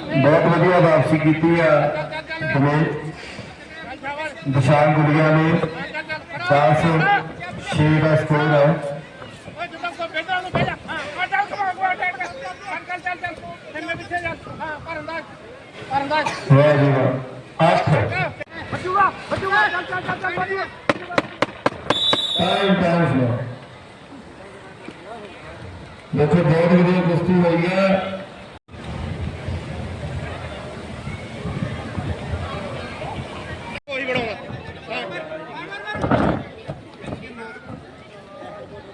ਬਹੁਤ ਵਧੀਆ ਵਾਪਸੀ ਕੀਤੀ ਆ। ਦਿਸ਼ਾਨ ਗੁੜੀਆ ਨੇ 10 6 ਦਾ ਸਕੋਰ ਹੈ। ਵਾਹ ਜੀ ਵਾਹ। 8 ਬੱਜੂਗਾ ਬੱਜੂਗਾ ਚੱਲ ਚੱਲ ਚੱਲ ਚੱਲ ਬੱਜੂਗਾ ਟਾਈਮ ਟਾਈਮ ਦੇਖੋ, ਬਹੁਤ ਵਧੀਆ ਕੁਸ਼ਤੀ ਹੋਈ ਹੈ ਕੋਈ ਬਣਾਉਣਾ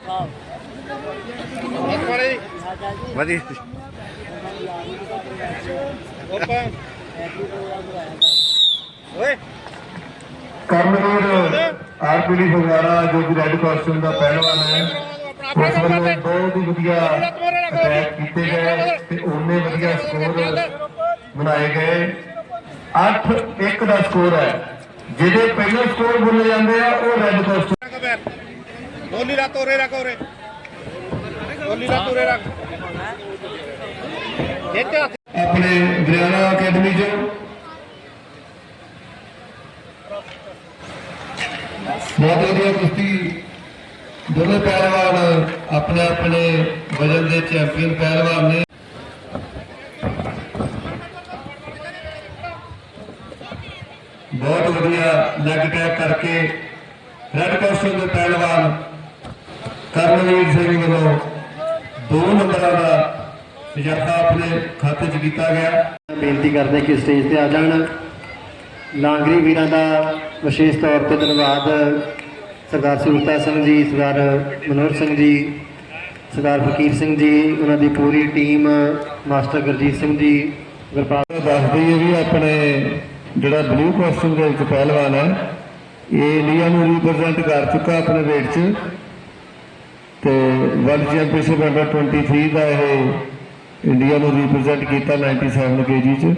ਹਾਂ ਮਾਰੇ ਵਧੀ ਓਪਾ। ਓਏ। ਕਰਮਵੀਰ ਆਰਪੀਡੀ ਫਗਵਾੜਾ ਜੋ ਕਿ ਰੈੱਡ ਕਾਸਟਿਊਮ ਦਾ ਪਹਿਲਵਾਨ ਹੈ। ਉਸ ਵੱਲੋਂ ਬਹੁਤ ਹੀ ਵਧੀਆ ਅਟੈਕ ਕੀਤੇ ਗਏ ਤੇ ਉਹਨੇ ਵਧੀਆ ਸਕੋਰ ਬਣਾਏ ਗਏ। 8-1 ਦਾ ਸਕੋਰ ਹੈ। ਜਿਹਦੇ ਪਹਿਲੇ ਸਕੋਰ ਬੋਲੇ ਜਾਂਦੇ ਆ ਉਹ ਰੈੱਡ ਕਾਸਟਿਊਮ ਕਬਰ ਗੋਲੀ ਲਾ ਤੋਰੇ ਰੱਖ ਉਰੇ ਗੋਲੀ ਲਾ ਤੋਰੇ ਰੱਖ। ਆਪਣੇ ਗ੍ਰਿਆਨਾ ਅਕੈਡਮੀ ਚੋਂ। ਬਹੁਤ ਵਧੀਆ ਕੁਸ਼ਤੀ। ਦੋਵੇਂ ਪਹਿਲਵਾਨ ਆਪਣੇ ਆਪਣੇ ਵਜਨ ਦੇ ਚੈਂਪੀਅਨ ਪਹਿਲਵਾਨ ਨੇ। ਬਹੁਤ ਵਧੀਆ ਲੈਗ ਟੈਪ ਕਰਕੇ ਰੈਡ ਕਾਸਟਿਊਮ ਦੇ ਪਹਿਲਵਾਨ ਕਰਨਵੀਰ ਸਿੰਘ ਵੱਲੋਂ ਦੋ ਨੰਬਰਾਂ ਦਾ ਇਜਾਫਾ ਆਪਣੇ ਖਾਤੇ 'ਚ ਕੀਤਾ ਗਿਆ। ਬੇਨਤੀ ਕਰਦੇ ਕਿ ਸਟੇਜ ਤੇ ਆ ਜਾਣ। ਲਾਂਗਰੀ ਵੀਰਾਂ ਦਾ ਵਿਸ਼ੇਸ਼ ਤੌਰ ਤੇ ਧੰਨਵਾਦ। ਸਰਦਾਰ ਸੁਰਤਾ ਸਿੰਘ ਜੀ ਸਰਦਾਰ ਮਨੋਹਰ ਸਿੰਘ ਜੀ ਸਰਦਾਰ ਫਕੀਰ ਸਿੰਘ ਜੀ ਉਹਨਾਂ ਦੀ ਪੂਰੀ ਟੀਮ ਮਾਸਟਰ ਗੁਰਜੀਤ ਸਿੰਘ ਜੀ ਗੁਰਪਾਲ ਦੱਸਦੀ ਹੈ ਵੀ ਆਪਣੇ ਜਿਹੜਾ ਬਲੂ ਕਾਸਟਿਊਮ ਦੇ ਵਿੱਚ ਪਹਿਲਵਾਨ ਹੈ ਇਹ ਇੰਡੀਆ ਨੂੰ ਰਿਪਰੈਜ਼ੈਂਟ ਕਰ ਚੁੱਕਾ ਆਪਣੇ ਵੇਟ 'ਚ। ਤੇ ਵਰਲਡ ਚੈਂਪੀਅਨਸ਼ਿਪ ਅੰਡਰ 23 ਦਾ ਇਹ ਇੰਡੀਆ ਨੂੰ ਰਿਪਰੈਜ਼ੈਂਟ ਕੀਤਾ 97 ਕੇਜੀ 'ਚ।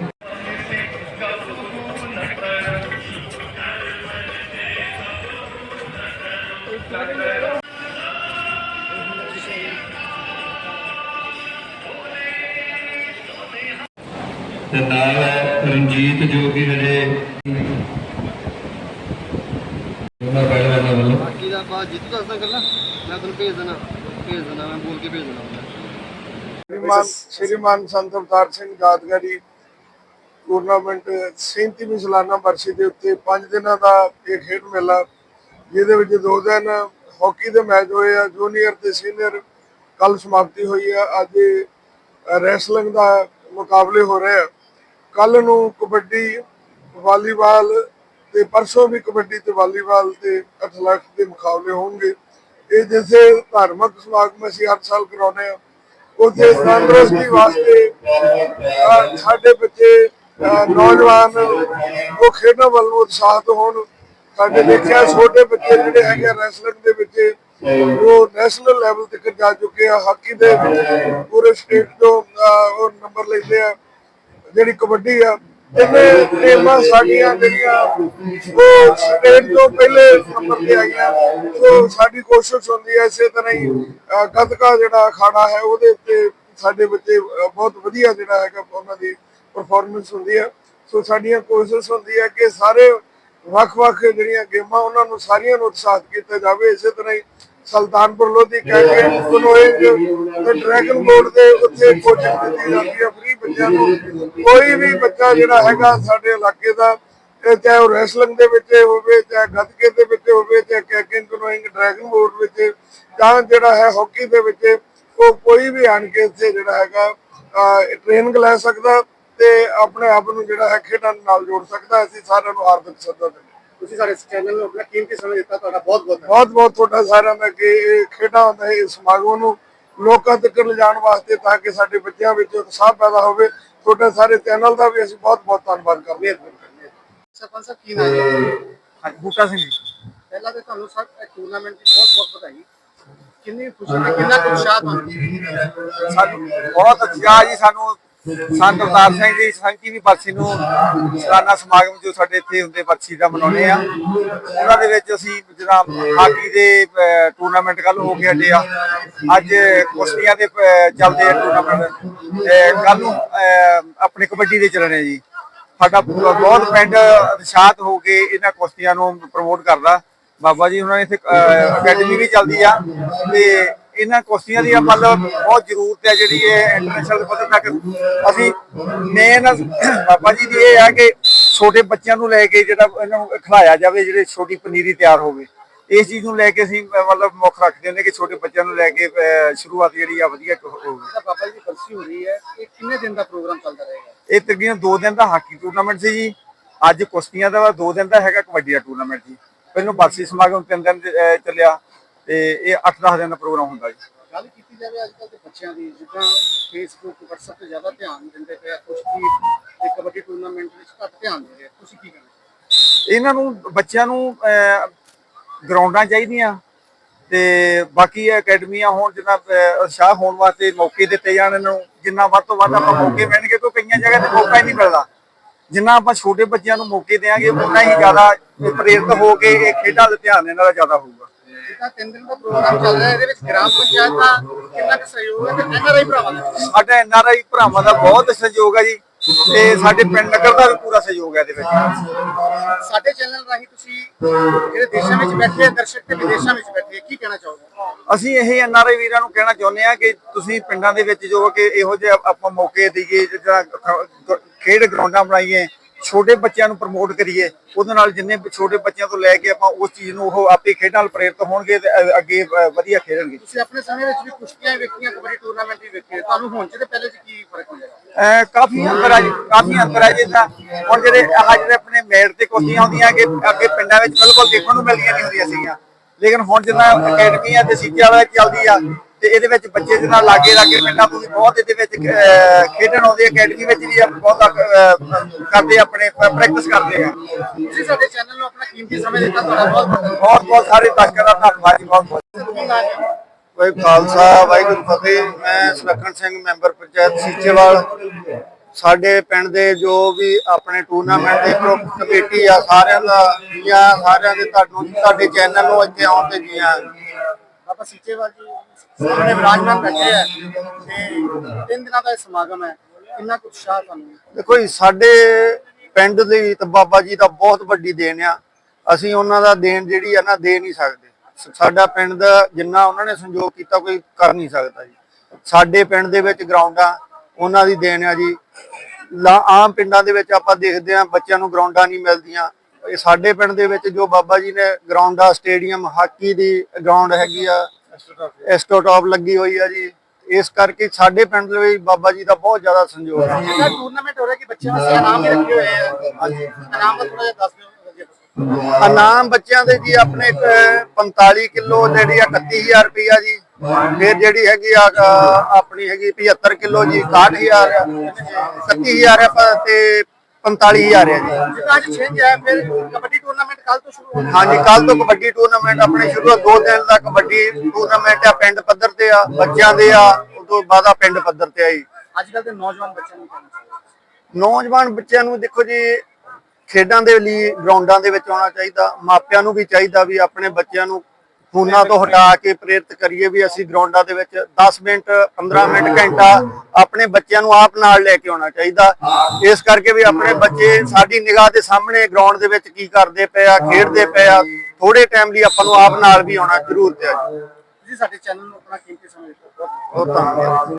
ਤੇ ਨਾਲ ਹੈ ਰਣਜੀਤ ਜੋ ਕਿ ਹਜੇ ਉਹਨਾਂ ਪਹਿਲਵਾਨਾਂ ਵੱਲੋਂ। ਬਾਕੀ ਦਾ ਬਾਅਦ ਜਿੱਤ ਦੱਸਦਾ ਗੱਲਾਂ ਮੈਂ ਤੁਹਾਨੂੰ ਭੇਜ ਦੇਣਾ ਭੇਜ ਦੇਣਾ ਮੈਂ ਬੋਲ ਕੇ ਭੇਜ ਦੇਣਾ। ਸ਼੍ਰੀਮਾਨ ਸ਼੍ਰੀਮਾਨ ਸੰਤ ਅਵਤਾਰ ਸਿੰਘ ਯਾਦਗਾਰੀ ਟੂਰਨਾਮੈਂਟ 37ਵੀਂ ਸਾਲਾਨਾ ਵਰਸੀ ਦੇ ਉੱਤੇ 5 ਦਿਨਾਂ ਦਾ ਇਹ ਖੇਡ ਮੇਲਾ ਜਿਹਦੇ ਵਿੱਚ ਦੋ ਦਿਨ ਹਾਕੀ ਦੇ ਮੈਚ ਹੋਏ ਆ ਜੂਨੀਅਰ ਤੇ ਸੀਨੀਅਰ ਕੱਲ ਸਮਾਪਤੀ ਹੋਈ ਆ ਅੱਜ ਰੈਸਲਿੰਗ ਦਾ ਮੁਕਾਬਲੇ ਹੋ ਰਹੇ ਆ। ਕੱਲ ਨੂੰ ਕਬੱਡੀ ਵਾਲੀਬਾਲ ਤੇ ਪਰਸੋਂ ਵੀ ਕਬੱਡੀ ਤੇ ਵਾਲੀਬਾਲ ਤੇ ਐਥਲੈਟਿਕਸ ਦੇ ਮੁਕਾਬਲੇ ਹੋਣਗੇ। ਇਹ ਜਿਸੇ ਧਾਰਮਿਕ ਸਮਾਗਮ ਅਸੀਂ ਹਰ ਸਾਲ ਕਰਾਉਂਦੇ ਆ। ਉਹਦੇ ਤੰਦਰੁਸਤੀ ਵਾਸਤੇ ਸਾਡੇ ਬੱਚੇ ਨੌਜਵਾਨ, ਉਹ ਖੇਡਾਂ ਵੱਲ ਨੂੰ ਹੋਣ। ਸਾਡੇ ਦੇਖਿਆ ਛੋਟੇ ਬੱਚੇ ਜਿਹੜੇ ਹੈਗੇ ਰੈਸਲਿੰਗ ਦੇ ਵਿੱਚ, ਉਹ ਨੈਸ਼ਨਲ ਲੈਵਲ ਤੱਕ ਜਾ ਚੁੱਕੇ ਆ। ਹਾਕੀ ਦੇ ਪੂਰੇ ਸਟੇਟ ਤੋਂ ਉਹ ਨੰਬਰ ਲੈਂਦੇ ਆ। ਜਿਹੜੀ ਕਬੱਡੀ ਆ ਇਹਨੇ ਟੀਮਾਂ ਸਾਡੀਆਂ ਜਿਹੜੀਆਂ, ਉਹ ਸਟੇਟ ਤੋਂ ਪਹਿਲੇ ਨੰਬਰ ਤੇ ਆਈਆਂ। ਸੋ ਸਾਡੀ ਕੋਸ਼ਿਸ਼ ਹੁੰਦੀ ਹੈ ਇਸੇ ਤਰ੍ਹਾਂ ਹੀ ਗੱਤਕਾ ਜਿਹੜਾ ਅਖਾੜਾ ਹੈ, ਉਹਦੇ ਉੱਤੇ ਸਾਡੇ ਬੱਚੇ ਬਹੁਤ ਵਧੀਆ ਜਿਹੜਾ ਹੈਗਾ ਉਹਨਾਂ ਦੀ ਪਰਫਾਰਮੈਂਸ ਹੁੰਦੀ ਹੈ। ਸੋ ਸਾਡੀਆਂ ਕੋਸ਼ਿਸ਼ ਹੁੰਦੀ ਹੈ ਕਿ ਸਾਰੇ ਵੱਖ-ਵੱਖ ਜਿਹੜੀਆਂ ਗੇਮਾਂ, ਉਹਨਾਂ ਨੂੰ ਸਾਰੀਆਂ ਨੂੰ ਉਤਸ਼ਾਹਿਤ ਕੀਤਾ ਜਾਵੇ। ਇਸੇ ਤਰ੍ਹਾਂ ਹੀ ਸੁਲਤਾਨਪੁਰ ਲੋਧੀ ਕਹਿ ਕੇ ਤੇ ਡਰੈਗਨ ਬੋਰਡ ਦੇ ਉੱਤੇ ਕੋਚਿੰਗ ਦਿੱਤੀ ਜਾਂਦੀ ਹੈ ਫ੍ਰੀ ਬੱਚਿਆਂ ਨੂੰ। ਕੋਈ ਵੀ ਬੱਚਾ ਜਿਹੜਾ ਹੈਗਾ ਸਾਡੇ ਇਲਾਕੇ ਦਾ ਚਾਹੇ ਉਹ ਰੈਸਲਿੰਗ ਦੇ ਵਿੱਚ ਹੋਵੇ, ਚਾਹੇ ਗੱਤਕੇ ਦੇ ਵਿੱਚ ਹੋਵੇ, ਚਾਹੇ ਕੈਕਿੰਗ ਕਨੋਇੰਗ ਡਰੈਗਨ ਬੋਰਡ ਵਿੱਚ ਜਾਂ ਜਿਹੜਾ ਹੈ ਹਾਕੀ ਦੇ ਵਿੱਚ, ਉਹ ਕੋਈ ਵੀ ਆਣ ਕੇ ਇੱਥੇ ਜਿਹੜਾ ਹੈਗਾ ਟ੍ਰੇਨਿੰਗ ਲੈ ਸਕਦਾ ਤੇ ਆਪਣੇ ਆਪ ਨੂੰ ਜਿਹੜਾ ਹੈ ਖੇਡਾਂ ਨਾਲ ਜੋੜ ਸਕਦਾ। ਅਸੀਂ ਸਾਰਿਆਂ ਨੂੰ ਹਾਰਦਿਕ ਸੱਦਾ ਦਿੰਦੇ ਤੁਸੀਂ ਸਾਡੇ ਚੈਨਲ ਨੂੰ ਆਪਣਾ ਕੀਮਤੀ ਸਮਾਂ ਦਿੱਤਾ ਤੁਹਾਡਾ ਬਹੁਤ ਬਹੁਤ ਬਹੁਤ ਬਹੁਤ ਤੁਹਾਡਾ ਸਾਰਿਆਂ ਦਾ ਕਿ ਇਹ ਖੇਡਾਂ ਦਾ ਇਹ ਸਮਾਗਮ ਨੂੰ ਲੋਕਾਂ ਤੱਕ ਲਿਜਾਣ ਵਾਸਤੇ ਤਾਂ ਕਿ ਸਾਡੇ ਬੱਚਿਆਂ ਵਿੱਚ ਉਤਸ਼ਾਹ ਪੈਦਾ ਹੋਵੇ। ਤੁਹਾਡੇ ਸਾਰੇ ਚੈਨਲ ਦਾ ਵੀ ਅਸੀਂ ਬਹੁਤ ਬਹੁਤ ਧੰਨਵਾਦ ਕਰਦੇ ਹਾਂ। ਸਰਪੰਚ ਸਾਹਿਬ ਕੀ ਨਾਮ ਹੈ? ਬੂਟਾ ਸਿੰਘ ਪਹਿਲਾਂ ਤੇ ਤੁਹਾਨੂੰ ਸਰ ਟੂਰਨਾਮੈਂਟ ਦੀ ਬਹੁਤ ਬਹੁਤ ਵਧਾਈ। ਕਿੰਨੀ ਖੁਸ਼ੀ ਕਿੰਨਾ ਉਤਸ਼ਾਹ ਤੁਹਾਨੂੰ ਸਾਨੂੰ ਬਹੁਤ ਉਤਸ਼ਾਹ ਜੀ ਸਾਨੂੰ ਸੰਤ ਅਵਤਾਰ ਸਿੰਘ ਜੀ ਸੰਕੀ ਵੀ ਬਰਸੀ ਨੂੰ ਸਾਲਾਨਾ ਸਮਾਗਮ ਜੋ ਸਾਡੇ ਇੱਥੇ ਹੁੰਦੇ ਬਰਸੀ ਦਾ ਮਨਾਉਂਦੇ ਆ। ਉਹਨਾਂ ਦੇ ਵਿੱਚ ਅਸੀਂ ਜਿਹੜਾ ਹਾਕੀ ਦੇ ਟੂਰਨਾਮੈਂਟ ਕੱਲ ਹੋ ਕੇ ਹਟੇ ਅੱਜ ਕੁਸ਼ਤੀਆਂ ਦੇ ਚੱਲਦੇ ਆ ਟੂਰਨਾਮੈਂਟ ਕੱਲ ਨੂੰ ਆਪਣੇ ਕਬੱਡੀ ਦੇ ਚੱਲਣੇ ਜੀ। ਸਾਡਾ ਬਹੁਤ ਪਿੰਡ ਉਤਸ਼ਾਹਤ ਹੋ ਕੇ ਇਹਨਾਂ ਕੁਸ਼ਤੀਆਂ ਨੂੰ ਪ੍ਰਮੋਟ ਕਰਦਾ। ਬਾਬਾ ਜੀ, ਉਹਨਾਂ ਨੇ ਇੱਥੇ ਅਕੈਡਮੀ ਵੀ ਚੱਲਦੀ ਆ ਤੇ ਇਹਨਾਂ ਕੁਸ਼ਤੀਆਂ ਦੀ ਮਤਲਬ ਬਹੁਤ ਜ਼ਰੂਰਤ ਹੈ ਜਿਹੜੀ ਇਹ ਇੰਟਰਨੈਸ਼ਨਲ ਪੱਧਰ ਤੱਕ। ਅਸੀਂ ਮੇਨ ਬਾਬਾ ਜੀ ਦੀ ਇਹ ਹੈ ਕਿ ਛੋਟੇ ਬੱਚਿਆਂ ਨੂੰ ਲੈ ਕੇ ਜਿਹੜਾ ਇਹਨਾਂ ਨੂੰ ਖਿਲਾਇਆ ਜਾਵੇ ਜਿਹੜੇ ਛੋਟੀ ਪਨੀਰੀ ਤਿਆਰ ਹੋਵੇ। ਇਸ ਚੀਜ਼ ਨੂੰ ਲੈ ਕੇ ਅਸੀਂ ਮਤਲਬ ਮੁੱਖ ਰੱਖਦੇ ਨੇ ਕਿ ਛੋਟੇ ਬੱਚਿਆਂ ਨੂੰ ਲੈ ਕੇ ਸ਼ੁਰੂਆਤ ਜਿਹੜੀ ਆ ਵਧੀਆ ਹੋਵੇ। ਬਾਬਾ ਜੀ ਦੀ ਬਰਸੀ ਹੋ ਰਹੀ ਹੈ ਇਹ ਕਿੰਨੇ ਦਿਨ ਦਾ ਪ੍ਰੋਗਰਾਮ ਚੱਲਦਾ ਰਹੇਗਾ? ਇਹ ਤਕਰੀਬਨ 2 ਦਿਨ ਦਾ ਹਾਕੀ ਟੂਰਨਾਮੈਂਟ ਸੀ ਜੀ। ਅੱਜ ਕੁਸ਼ਤੀਆਂ ਦਾ 2 ਦਿਨ ਦਾ ਹੈਗਾ ਕਬੱਡੀ ਦਾ ਟੂਰਨਾਮੈਂਟ ਜੀ। ਪਹਿਲੋਂ ਬਰਸੀ ਸਮਾਗਮ 3 ਦਿਨ ਚੱਲਿਆ। ਤੇ ਇਹ 8-10 ਦਿਨ ਦਾ ਪ੍ਰੋਗਰਾਮ ਹੁੰਦਾ ਜੀ। ਗੱਲ ਕੀਤੀ ਜਾਵੇ ਅੱਜ ਕੱਲ੍ਹ ਦੇ ਬੱਚਿਆਂ ਦੀ ਜਿੱਦਾਂ ਫੇਸਬੁੱਕ WhatsApp ਤੇ ਜ਼ਿਆਦਾ ਧਿਆਨ ਦਿੰਦੇ ਪਏ ਆ ਕੁਸ਼ਤੀ ਤੇ ਕਬੱਡੀ ਟੂਰਨਾਮੈਂਟ ਵਿੱਚ ਘੱਟ ਧਿਆਨ ਦੇ ਰਹੇ ਆ। ਤੁਸੀਂ ਕੀ ਕਹਿੰਦੇ ਇਹਨਾਂ ਨੂੰ ਬੱਚਿਆਂ ਨੂੰ ਗਰਾਊਂਡਾਂ ਚਾਹੀਦੀਆਂ ਤੇ ਬਾਕੀ ਇਹ ਅਕੈਡਮੀਆਂ ਹੋਣ ਜਿੰਨਾ ਉਤਸ਼ਾਹ ਹੋਣ ਵਾਸਤੇ ਮੌਕੇ ਦਿੱਤੇ ਜਾਣ ਇਹਨਾਂ ਨੂੰ ਜਿੰਨਾ ਵੱਧ ਤੋਂ ਵੱਧ ਆਪਾਂ ਮੌਕੇ ਮਿਲਣਗੇ ਕਿਉਂਕਿ ਕਈਆਂ ਜਗ੍ਹਾ ਤੇ ਮੌਕਾ ਹੀ ਨਹੀਂ ਮਿਲਦਾ। ਜਿੰਨਾ ਆਪਾਂ ਛੋਟੇ ਬੱਚਿਆਂ ਨੂੰ ਮੌਕੇ ਦੇਵਾਂਗੇ ਉਨਾ ਹੀ ਜ਼ਿਆਦਾ ਪ੍ਰੇਰਿਤ ਹੋ ਕੇ ਇਹ ਖੇਡਾਂ ਵੱਲ ਧਿਆਨ ਇਹਨਾਂ ਦਾ ਜ਼ਿਆਦਾ ਹੋਊਗਾ। ਜਿੱਦਾਂ ਤਿੰਨ ਦਿਨ ਦਾ ਪ੍ਰੋਗਰਾਮ ਚੱਲ ਰਿਹਾ ਇਹਦੇ ਵਿੱਚ ਗ੍ਰਾਮ ਪੰਚਾਇਤ ਦਾ ਕਿੰਨਾ ਕੁ ਸਹਿਯੋਗ ਹੈ ਤੇ ਐਨਆਰਆਈ ਭਰਾਵਾਂ ਦਾ? ਸਾਡੇ ਐਨਆਰਆਈ ਭਰਾਵਾਂ ਦਾ ਬਹੁਤ ਸਹਿਯੋਗ ਹੈ ਜੀ ਤੇ ਸਾਡੇ ਪਿੰਡ ਨਗਰ ਦਾ ਵੀ ਪੂਰਾ ਸਹਿਯੋਗ ਹੈ ਇਹਦੇ ਵਿੱਚ। ਸਾਡੇ ਚੈਨਲ ਰਾਹੀਂ ਤੁਸੀਂ ਜਿਹੜੇ ਦੇਸ਼ਾਂ ਵਿੱਚ ਬੈਠੇ ਆ ਦਰਸ਼ਕ ਤੇ ਵਿਦੇਸ਼ਾਂ ਵਿੱਚ ਬੈਠੇ ਆ, ਕੀ ਕਹਿਣਾ ਚਾਹੋਗੇ? ਅਸੀਂ ਇਹ ਐਨਆਰਆਈ ਵੀਰਾਂ ਨੂੰ ਕਹਿਣਾ ਚਾਹੁੰਦੇ ਆ ਕਿ ਤੁਸੀਂ ਪਿੰਡਾਂ ਦੇ ਵਿੱਚ ਜੋ ਕਿ ਇਹੋ ਜਿਹੇ ਆਪਾਂ ਮੌਕੇ ਦਈਏ ਜਿਹੜਾ ਖੇਡ ਗਰਾਊਂਡਾਂ ਬਣਾਈਏ ਛੋਟੇ ਬੱਚਿਆਂ ਨੂੰ ਪ੍ਰਮੋਟ ਕਰੀਏ ਉਹਦੇ ਨਾਲ ਜਿੰਨੇ ਛੋਟੇ ਬੱਚਿਆਂ ਤੋਂ ਲੈ ਕੇ ਆਪਾਂ ਉਸ ਚੀਜ਼ ਨੂੰ ਉਹ ਆਪੇ ਖੇਡਾਂ ਨਾਲ ਪ੍ਰੇਰਿਤ ਹੋਣਗੇ ਤੇ ਅ- ਅੱਗੇ ਅ, ਵਧੀਆ ਖੇਡਣਗੇ। ਤੁਸੀਂ ਆਪਣੇ ਸਮੇਂ ਵਿੱਚ ਵੀ ਕੁਸ਼ਤੀਆਂ ਵੇਖੀਆਂ ਕਬੱਡੀ ਟੂਰਨਾਮੈਂਟ ਵੀ ਵੇਖੇ ਤੁਹਾਨੂੰ ਹੁਣ ਚ ਤੇ ਪਹਿਲੇ ਚ ਕੀ ਫ਼ਰਕ ਮਿਲਿਆ? ਅ, ਕਾਫੀ ਅੰਤਰ ਆ ਕਾਫੀ ਅੰਤਰ ਆ ਜਿੱਦਾਂ ਹੁਣ ਜਿਹੜੇ ਆਹ ਜਿਹੜੇ ਆਪਣੇ ਮੇੜ ਤੇ ਕੁਸ਼ਤੀਆਂ ਹੁੰਦੀਆਂ ਕਿ ਅੱਗੇ ਪਿੰਡਾਂ ਵਿੱਚ ਬਿਲਕੁਲ ਦੇਖਣ ਨੂੰ ਮਿਲਦੀਆਂ ਨਹੀਂ ਹੁੰਦੀਆਂ ਸੀਗੀਆਂ। ਲੇਕਿਨ ਹੁਣ ਜਿੱਦਾਂ ਅਕੈਡਮੀਆਂ ਤੇ ਸਿੱਖਿਆ ਵਾਲਾ ਚੱਲਦੀ ਆ ਤੇ ਇਹਦੇ ਵਿੱਚ ਬੱਚੇ ਦੇ ਨਾਲ ਲਾਗੇ ਲਾਗੇ ਪਿੰਡਾਂ ਤੋਂ ਵੀ ਬਹੁਤ ਇਹਦੇ ਵਿੱਚ ਖੇਡਣ ਆਉਂਦੇ ਅਕੈਡਮੀ ਵਿੱਚ ਵੀ ਬਹੁਤ ਕਰਦੇ ਆਪਣੇ ਪ੍ਰੈਕਟਿਸ ਕਰਦੇ ਆ। ਤੁਸੀਂ ਸਾਡੇ ਚੈਨਲ ਨੂੰ ਆਪਣਾ ਕੀਮਤੀ ਸਮਾਂ ਦਿੱਤਾ ਤੁਹਾਡਾ ਬਹੁਤ ਬਹੁਤ ਬਹੁਤ ਸਾਰੇ ਦਰਸ਼ਕਾਂ ਦਾ ਧੰਨਵਾਦ ਜੀ ਬਹੁਤ ਬਹੁਤ। ਵਾਹਿ ਖਾਲਸਾ ਵਾਹਿਗੁਰੂ ਫਤਿਹ। ਮੈਂ ਸੁਲੱਖਣ ਸਿੰਘ ਮੈਂਬਰ ਪੰਚਾਇਤ ਸੀਚੇਵਾਲ। ਸਾਡੇ ਪਿੰਡ ਦੇ ਜੋ ਵੀ ਆਪਣੇ ਟੂਰਨਾਮੈਂਟ ਦੇ ਕਮੇਟੀ ਆ ਸਾਰਿਆਂ ਦਾ ਜੀਆਂ ਸਾਰਿਆਂ ਦੇ ਤੁਹਾਨੂੰ ਤੁਹਾਡੇ ਚੈਨਲ ਨੂੰ ਇੱਥੇ ਆਉਣ ਤੇ ਜੀਆਂ ਬਾਬਾ ਸੀਚੇਵਾਲ ਸਾਹਮਣੇ ਵਿਰਾਜਮਾਨ ਬੈਠੇ ਆ ਤੇ ਤਿੰਨ ਦਿਨਾਂ ਦਾ ਇਹ ਸਮਾਗਮ ਹੈ। ਕਿੰਨਾ ਕੁ ਉਤਸ਼ਾਹ ਤੁਹਾਨੂੰ? ਦੇਖੋ ਜੀ, ਸਾਡੇ ਪਿੰਡ ਦੀ ਤਾਂ ਬਾਬਾ ਜੀ ਦਾ ਬਹੁਤ ਵੱਡੀ ਦੇਣ ਆ। ਅਸੀਂ ਉਹਨਾਂ ਦਾ ਦੇਣ ਜਿਹੜੀ ਆ ਨਾ, ਦੇ ਨਹੀਂ ਸਕਦੇ। ਸਾਡਾ ਪਿੰਡ ਦਾ ਜਿੰਨਾ ਉਹਨਾਂ ਨੇ ਸੰਯੋਗ ਕੀਤਾ, ਕੋਈ ਕਰ ਨਹੀਂ ਸਕਦਾ ਜੀ। ਸਾਡੇ ਪਿੰਡ ਦੇ ਵਿੱਚ ਗਰਾਊਂਡਾਂ ਉਹਨਾਂ ਦੀ ਦੇਣ ਆ ਜੀ। ਆਮ ਪਿੰਡਾਂ ਦੇ ਵਿੱਚ ਆਪਾਂ ਦੇਖਦੇ ਆ, ਬੱਚਿਆਂ ਨੂੰ ਗਰਾਊਂਡਾਂ ਨਹੀਂ ਮਿਲਦੀਆਂ। ਇਹ ਸਾਡੇ ਪਿੰਡ ਦੇ ਵਿੱਚ ਜੋ ਬਾਬਾ ਜੀ ਨੇ ਗਰਾਊਂਡਾਂ ਸਟੇਡੀਅਮ ਹਾਕੀ ਦੀ ਗਰਾਊਂਡ ਹੈਗੀ ਆ ਐਸਟੋਟਾਪ ਲੱਗੀ ਹੋਈ ਆ ਜੀ। ਇਸ ਕਰਕੇ ਸਾਡੇ ਪਿੰਡ ਦੇ ਵਿੱਚ ਬਾਬਾ ਜੀ ਦਾ ਬਹੁਤ ਜ਼ਿਆਦਾ ਸੰਯੋਗ ਹੈ ਜਿਹੜਾ ਟੂਰਨਾਮੈਂਟ ਹੋ ਰਿਹਾ ਕਿ ਬੱਚਿਆਂ ਵਾਸਤੇ ਇਨਾਮ ਵੀ ਰੱਖੇ ਹੋਏ ਆ? ਇਨਾਮ ਦਾ ਥੋੜਾ ਜਿਹਾ ਦੱਸ ਦਿਓ। ਇਨਾਮ ਬੱਚਿਆਂ ਦੇ ਜੀ ਆਪਣੇ ਅਹ, 45 ਕਿਲੋ ਜਿਹੜੀ ਆ 31000 ਰੁਪਇਆ ਜੀ। ਫਿਰ ਜਿਹੜੀ ਹੈਗੀ ਆ ਆਪਣੀ ਹੈਗੀ 75 ਕਿਲੋ ਜੀ 61000 ਆ। 31000 ਆ ਪ- ਤੇ 45000 ਹੈ ਜੀ। ਜਿੱਦਾਂ ਅੱਜ ਛਿੰਝ ਹੈ ਫਿਰ ਕਬੱਡੀ ਟੂਰਨਾਮੈਂਟ ਕੱਲ ਤੋਂ ਸ਼ੁਰੂ ਹੋਣਾ ਹਾਂਜੀ ਕੱਲ ਤੋਂ ਕਬੱਡੀ ਟੂਰਨਾਮੈਂਟ ਆਪਣੇ ਸ਼ੁਰੂ ਆ। ਦੋ ਦਿਨ ਦਾ ਕਬੱਡੀ ਟੂਰਨਾਮੈਂਟ ਆ ਪਿੰਡ ਪੱਧਰ ਤੇ ਆ ਬੱਚਿਆਂ ਦੇ ਆ ਉਸ ਤੋਂ ਬਾਅਦ ਆ ਪਿੰਡ ਪੱਧਰ ਤੇ ਆ ਜੀ। ਅੱਜ ਕੱਲ ਦੇ ਨੌਜਵਾਨ ਬੱਚਿਆਂ ਨੂੰ ਨੌਜਵਾਨ ਬੱਚਿਆਂ ਨੂੰ ਦੇਖੋ ਜੀ ਖੇਡਾਂ ਦੇ ਲਈ ਗਰਾਊਂਡਾਂ ਦੇ ਵਿੱਚ ਆਉਣਾ ਚਾਹੀਦਾ ਮਾਪਿਆਂ ਨੂੰ ਵੀ ਚਾਹੀਦਾ ਵੀ ਆਪਣੇ ਬੱਚਿਆਂ ਨੂੰ ਫੋਨਾਂ ਤੋਂ ਹਟਾ ਕੇ ਪ੍ਰੇਰਿਤ ਕਰੀਏ ਵੀ ਅਸੀਂ ਗਰਾਊਂਡਾਂ ਦੇ ਵਿੱਚ 10 ਮਿੰਟ 15 ਮਿੰਟ ਘੰਟਾ ਆਪਣੇ ਬੱਚਿਆਂ ਨੂੰ ਆਪ ਨਾਲ ਲੈ ਕੇ ਆਉਣਾ ਚਾਹੀਦਾ। ਇਸ ਕਰਕੇ ਵੀ ਆਪਣੇ ਬੱਚੇ ਸਾਡੀ ਨਿਗਾਹ ਦੇ ਸਾਹਮਣੇ ਗਰਾਊਂਡ ਦੇ ਵਿੱਚ ਕੀ ਕਰਦੇ ਪਏ ਆ ਖੇਡਦੇ ਪਏ ਆ ਥੋੜੇ ਟਾਈਮ ਲਈ ਆਪਾਂ ਨੂੰ ਆਪ ਨਾਲ ਵੀ ਆਉਣਾ ਜ਼ਰੂਰ ਤੇ ਆ ਜੀ ਸਾਡੇ ਚੈਨਲ ਨੂੰ ਆਪਣਾ ਕੀਮਤੀ ਸਮਾਂ ਦਿੱਤਾ। ਬਹੁਤ ਧੰਨਵਾਦ।